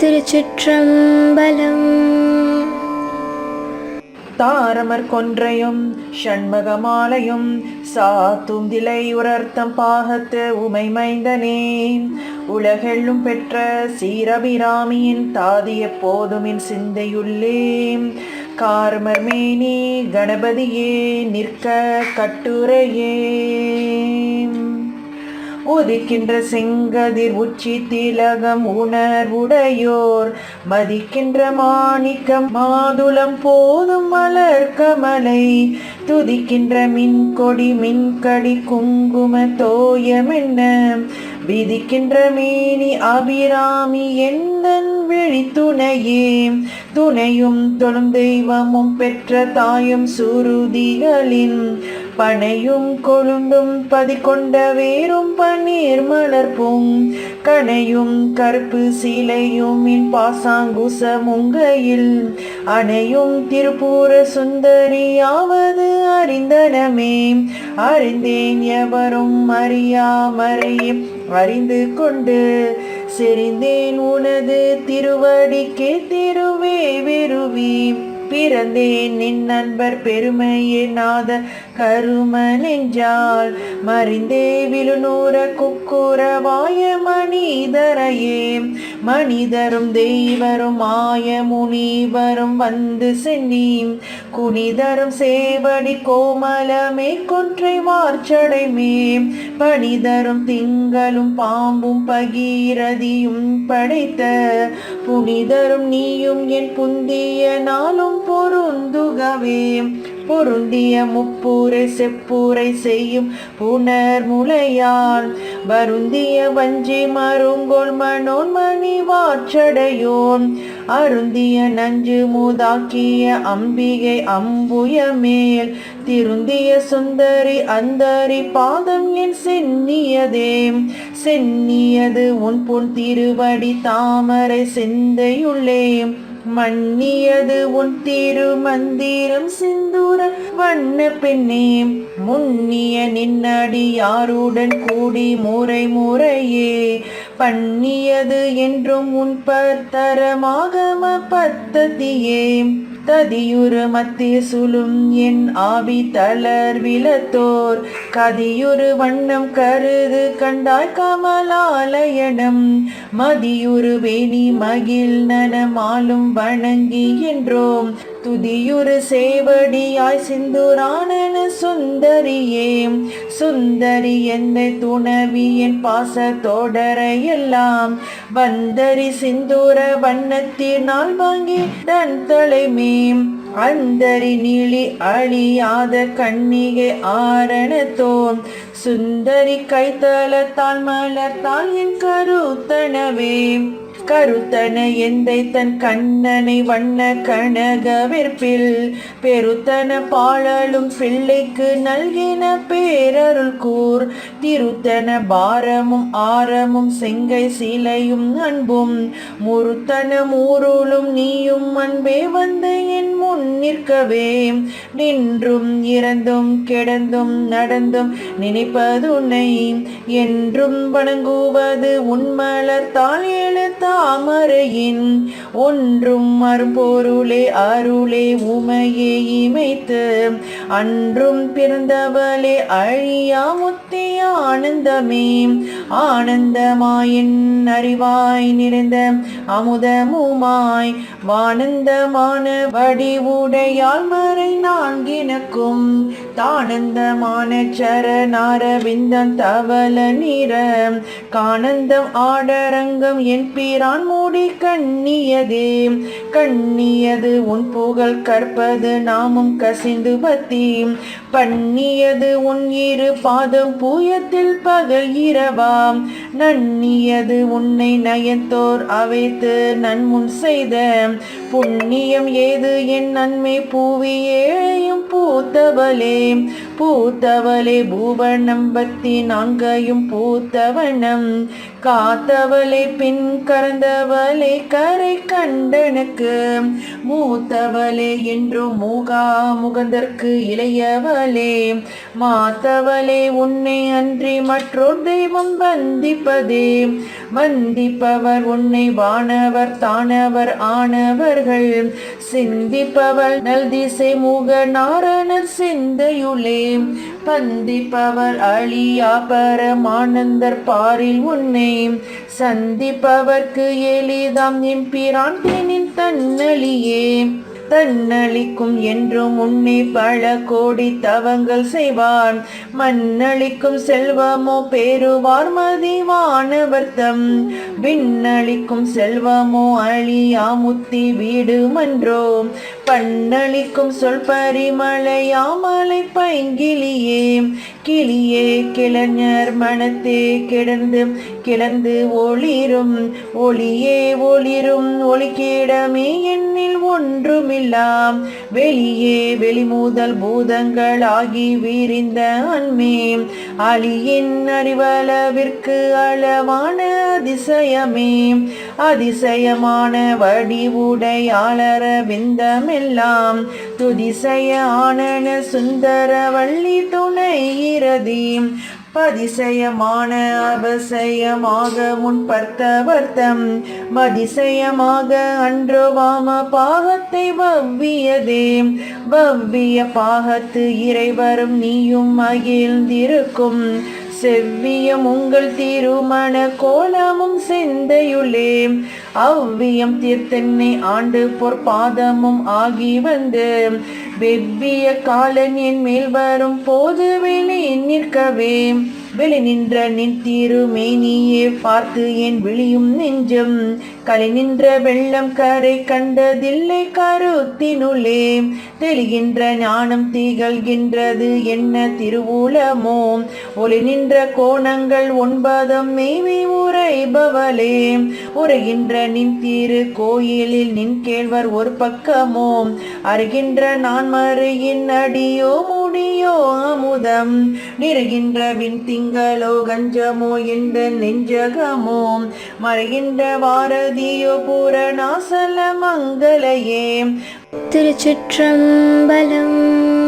திருச்சிற்றம்பலம். தாரமர் கொன்றையும் ஷண்மகமாலையும் சாத்தும் திலை உரர்த்தம் பாகத்து உமை மைந்தனே உலகெள்ளும் பெற்ற சீரபிராமியின் தாதி எப்போதுமின் சிந்தையுள்ளே கார்மர் மேனி கணபதியே நிற்க கட்டுரையே உதிக்கின்ற செங்கதிர் உச்சி திலகம் உணர்வுடையோர் மதிக்கின்ற மாணிக்கம் மாதுளம் போதும் மலர் கமலை. துதிக்கின்ற மின்கொடி மின்கடி குங்கும தோயமென்ன. விதிக்கின்ற மேனி அபிராமி எந்தன் விழி துணையே? துணையும் தொழும் தெய்வமும் பெற்ற தாயும் சுருதிகளின் பனையும் கொழுந்தும் பதிக்கொண்ட வேறும் பன்னீர் மலர்ப்பும் கனையும் கருப்பு சீலையும் மின் பாசாங்குசமுங்கையில் அணையும் திருப்பூர சுந்தரியாவது அறிந்தனமே. அறிந்தேன் எவரும் அறியாமறை. அறிந்து கொண்டு செறிந்தேன் உனது திருவடிக்கே திருவே வெறுவி. பிறந்தேன் நின் நண்பர் பெருமையே நாத கரும நெஞ்சால் மறிந்தே விழுநூற குக்குர வாய மனிதரையே. மனிதரும் தெய்வரும் ஆய முனிவரும் வந்து சென்னீம். குனிதரும் சேவடி கோமலமே கொன்றை மார்ச்சடைமே பணிதரும் திங்களும் பாம்பும் பகீரதியும் படைத்த. புனிதரும் நீயும் என் புந்திய நாளும் பொருந்துகவே பொருந்திய முப்பூரை செப்பூரை செய்யும் புனர் முளையால் வருந்திய வஞ்சி மருங்கோல் மனோன் மணி வாற்றடையோன். அருந்திய நஞ்சு மூதாக்கிய அம்பிகை அம்புய மேல் திருந்திய சுந்தரி அந்தரி பாதம் என் சென்னியதே சென்னியது உன் பொன் திருவடி தாமரை சிந்தையுள்ளே மன்னியது உன் திரு மந்திரம் சிந்தூர வண்ண பெண்ணே. முன்னிய நின்னடி யாருடன் கூடி முறை முறையே. பண்ணியது என்றும் உன் பத்தரமாகம பத்ததியே. ததியுறு மத்திய சுழும் என் ஆவி தளர் விலத்தோர். கதியுரு வண்ணம் கருது கண்டாய் கமலாலயனம் மதியுரு வேணி மகிழ் நனமாலும் வணங்கி என்றோம். துதியுறு சேவடியாய் சிந்துரானன சுந்தரியே. சுந்தரி எந்த துணவி என் பாச தொடரையெல்லாம் வந்தரி சிந்தூர வண்ணத்தினால் வாங்கி தன் தலைமேம் அந்தரி நீளி அழியாத கண்ணிகை ஆரணத்தோம். சுந்தரி கைத்தலத்தால் மலர்த்தால் என் கருத்தனவே. கருத்தன எந்தை தன் கண்ணனை வண்ண கனகவிற்பில் பெருத்தன பாழலும் பிள்ளைக்கு நல்கின பேரருள் கூர். திருத்தன பாரமும் ஆரமும் செங்கை சிலையும் அன்பும் முருத்தன மூருளும் நீயும் அன்பே வந்து என் முன் நிற்கவே. நின்றும் இறந்தும் கிடந்தும் நடந்தும் நினைப்பதுனை என்றும் வணங்குவது உன்மலர் தாள் எழுத்தா தாமரையின் ஒன்றும் அரும்பொருளே அருளே உமையே இமைத்து. அன்றும் பிறந்தவளே அழியா முத்தி ஆனந்தமே. ஆனந்தமாயின் அறிவாய் நிறைந்த அமுதமுமாய். வானந்தமான வடிவுடையால் மறை நான்கினக்கும் தானந்தமான சரணாரவிந்தம் தவள நிற கானந்தம் ஆடரங்கம் என் பீரான் மூடி கண்ணியதே. கண்ணியது உன் புகழ் கற்பது நாமும் கசிந்து பத்தி பண்ணியது உன் இரு பாதம் பூயத்தில் பகல் இரவாம். நன்னியது உன்னை நயத்தோர் அவைத்து நன்முன் செய்த புண்ணியம் ஏது? என் நன்மை பூவி ஏழையும் பூத்தவளே. பூத்தவளே பூவனம் பத்தி நான்கையும் பூத்தவனம் காத்தவளே பின் கறந்தவளே கரை கண்டனுக்கு. மூத்தவளே என்றும் மூகா முகந்தற்கு இளையவளே. மாத்தவளே உன்னை அன்றி மற்றொரு தெய்வம் வந்திப்பதே. வந்திப்பவர் உன்னை வானவர் தானவர் ஆனவர்கள் சிந்திப்பவர் நல் திசை முக நாரணர் சிந்தையுளே. பந்திப்பவர் அழியா பரமானந்தர் பாரில் உன்னை. சந்திப்பவர்க்கு எளிதாம் எம்பிரான் தேனின் தன்னழியே தன்னளிக்கும் என்றும் உன்னை பல கோடி தவங்கள் செய்வான். மண்ணளிக்கும் செல்வமோ பேருவார் மதிவானவர்த்தம் விண்ணளிக்கும் செல்வமோ அழியா முத்தி வீடு மன்றோ. பண்ணளிக்கும் சொல் பரிமலையாமலை பைங்கிளியே. கிளியே கிளஞர் மனத்தே கிடந்து கிடந்து ஒளிரும். ஒளியே ஒளிரும். ஒளிக்கிடமே என்னில் எல்லாம் வெளியே வெளிமூதல் பூதங்கள் ஆகி வீரிந்த அன்மே. அழியின் அறிவளவிற்கு அளவான அதிசயமே. அதிசயமான வடிவுடையாளர விந்தமெல்லாம். துதிசய ஆனன சுந்தர வள்ளி துணையிறதி. பதிசயமான அவசயமாக முன் பர்த்தவர்த்தம். மதிசயமாக அன்றோ வாம பாகத்தை வவ்வியதே. வவ்விய பாகத்து இறைவரும் நீயும் மகிழ்ந்திருக்கும். செவ்வியம் உங்கள் திருமண கோலமும் சிந்தையுள்ளே. அவ்வியம் தீர்த்தென்னை ஆண்டு பொற்பாதமும் ஆகி வந்து. வெவ்விய காலன் என் மேல் வரும் போது வெளி நிற்கவே. வெளி நின்ற நின் திருமேனியே பார்த்து என் விழியும் நெஞ்சம்? கலை நின்ற வெள்ளம் கரை கண்டதில்லை கருத்தினுள்ளே தெளிகின்ற ஞானம் திகழ்கின்றது என்ன திருவூலமோ? ஒளி நின்ற கோணங்கள் ஒன்பதும் மெய்வி உரைபவளே. உரைகின்ற நின் திரு கோயிலில் நின் கேழ்வர் ஒரு பக்கமோ? அருகின்ற நான் மறையின் அடியோ முடியோ அமுதம்? நிறுகின்ற வின் திங்களோ கஞ்சமோ இந்த நெஞ்சகமோ? மறைகின்ற பாரதியோ பூரணாசல மங்களையே. திருச்சிற்றம்பலம்